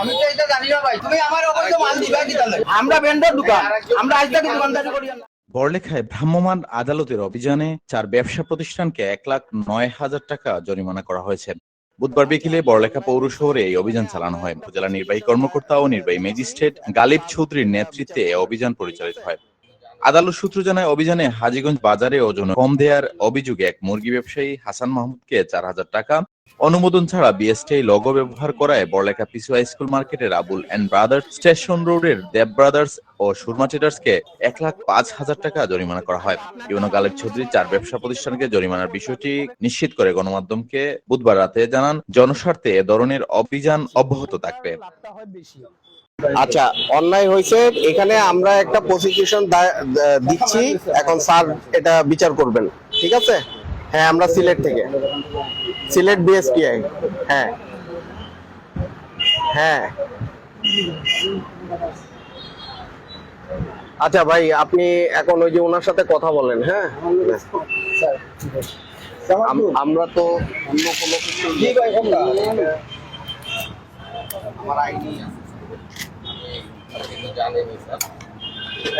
আমি তো এটা জানি না ভাই। তুমি আমার ওপর তো মাল দিবা কি তাহলে? আমরা ভেন্ডর দোকান। আমরা আজ থেকে দোকানদারি করি। না বড়লেখায় ভ্রাম্যমাণ আদালতের অভিযানে চার ব্যবসা প্রতিষ্ঠানকে এক লাখ নয় হাজার টাকা জরিমানা করা হয়েছে। বুধবার বিকেলে বড়লেখা পৌর শহরে এই অভিযান চালানো হয়। উপজেলা নির্বাহী কর্মকর্তা ও নির্বাহী ম্যাজিস্ট্রেট গালিব চৌধুরীর নেতৃত্বে এই অভিযান পরিচালিত হয়। আদালত সূত্র জানায় অভিযানে হাজীগঞ্জ বাজারে ওজন কম দেওয়ার অভিযোগে এক মুরগি ব্যবসায়ী হাসান মাহমুদকে চার হাজার টাকা অনুমোদন ছাড়া বিএসটিআই লোগো ব্যবহার করায় বড়লেখা হাই স্কুল মার্কেটের আবুল এন্ড ব্রাদার্স স্টেশন রোডের দেব ব্রাদার্স ও সুরমা ট্রেডার্সকে এক লাখ পাঁচ হাজার টাকা জরিমানা করা হয়। ইউনো গালেব চৌধুরী চার ব্যবসা প্রতিষ্ঠানকে জরিমানার বিষয়টি নিশ্চিত করে গণমাধ্যমকে বুধবার রাতে জানান, জনস্বার্থে এ ধরনের অভিযান অব্যাহত থাকবে। আচ্ছা অন্যায় হয়েছে, এখানে আমরা একটা প্রসিকিউশন দিচ্ছি, এখন স্যার এটা বিচার করবেন, ঠিক আছে? হ্যাঁ আমরা সিলেট থেকে। সিলেট বিএসপিআই হ্যাঁ। হ্যাঁ। আচ্ছা ভাই আপনি এখন ওই যে ওনার সাথে কথা বলেন হ্যাঁ? আমরা তো অন্য কোনো কিছু আমার আইডি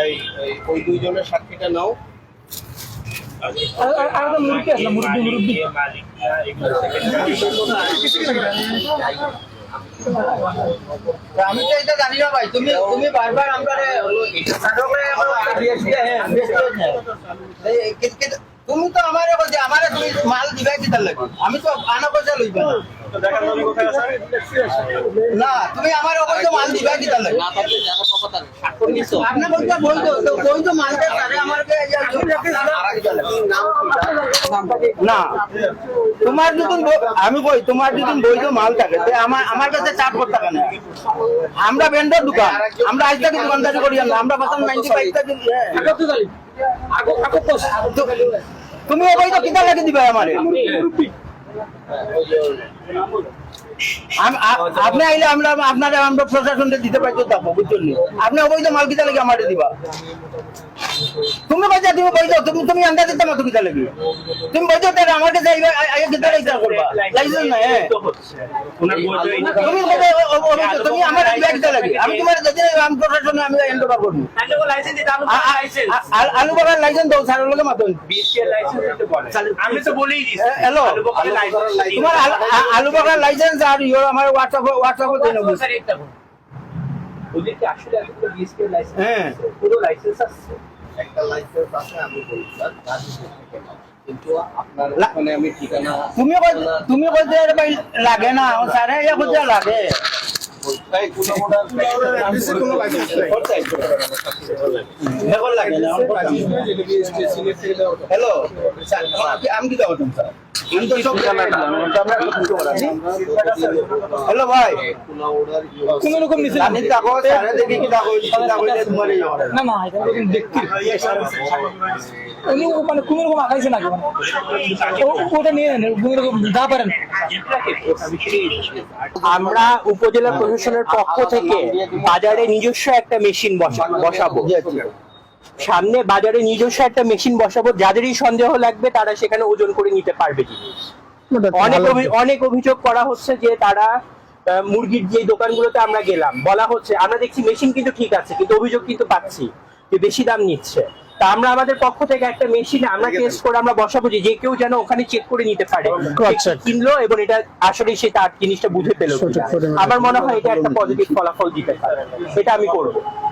এই- ওই দুইজনের সাক্ষীটা নাও। আমি তো এটা জানি না ভাই তুমি তুমি বারবার আমরা তুমি তো আমার আমার তুমি মাল দিবাই কি লাগে আমি তো আনা পয়সা লইবা না। না তুমি আমার ওপর তো মাল দিবা কি তাহলে? আপনি বলতে বলতো তো মালটা আমার না তোমার ব- আমি কই তোমার যদি বৈধ মাল থাকে। আমার আমার কাছে চাপ করতে কেন আমরা ভেন্ডর দোকান আমরা আজ থেকে দোকানদারি করি না আমরা বাসান নাইনটি ফাইভ তুমি ওই তো কিতা লাগে দিবা আমারে? আম- আ- আপনি আইলে আমরা আপনারা আমরা প্রশাসনকে দিতে পারতো যাব বুঝছেন নি? আপনি অবৈধ মাল কিতা লাগে আমারে দিবা? তুমি বলছো তুমি তুমি তুমি আন্দাজ দিতে মাতো কিতা লাগে? তুমি বলছো তাহলে আমার কাছে আইবা আগে কিতা লাগে করবা। লাইসেন্স নাই হ্যাঁ। তুমি তুমি আমার দিবা কিতা লাগে? আমি তোমার যদি আমি প্রশাসনে আমি আ- আ- আলু বাগান লাইসেন্স দাও স্যারের লগে মাতো আমি তো বলেই দিছি। হ্যালো তোমার আলু বাগান লাইসেন্স আর ইয়োর আমার হোয়াটসঅ্যাপ হোয়াটসঅ্যাপে দিয়ে নেব স্যার হ্যাঁ। পুরো লাইসেন্স আছে। একটা লাইসেন্স আছে আমি বলি স্যার গাজীপুর থেকে নাও। কিন্তু আপনার ওখানে আমি ঠিকানা তুমি তুমি ভাই লাগে না ও স্যারে ইয়া লাগে। হ্যালো আমি- কি করতাম স্যার আমি তো সব জানা না হ্যালো ভাই। কোন রকম নিছে আমি তাকো স্যারে দেখি কি তোমার না না এটা দেখতে উনি মানে কোন রকম আগাইছে নাকি? ওটা নিয়ে নেন কোন রকম যা পারেন। আমরা উপজেলা প্রশাসনের পক্ষ থেকে বাজারে নিজস্ব একটা মেশিন বসাবো। সামনে বাজারে নিজস্ব একটা মেশিন বসাবো যাদেরই সন্দেহ লাগবে তারা সেখানে ওজন করে নিতে পারবে জিনিস অনেক অনেক অভিযোগ করা হচ্ছে যে তারা মুরগির যে দোকানগুলোতে আমরা গেলাম বলা হচ্ছে আমরা দেখছি মেশিন কিন্তু ঠিক আছে কিন্তু অভিযোগ কিন্তু পাচ্ছি যে বেশি দাম নিচ্ছে। তা আমরা আমাদের পক্ষ থেকে একটা মেশিন আমরা টেস্ট করে আমরা বসাবো যে যে কেউ যেন ওখানে চেক করে নিতে পারে আচ্ছা। কিনলো এবং এটা আসলে সে তার জিনিসটা বুঝে পেল আমার মনে হয় এটা একটা পজিটিভ ফলাফল দিতে পারে। এটা আমি করব।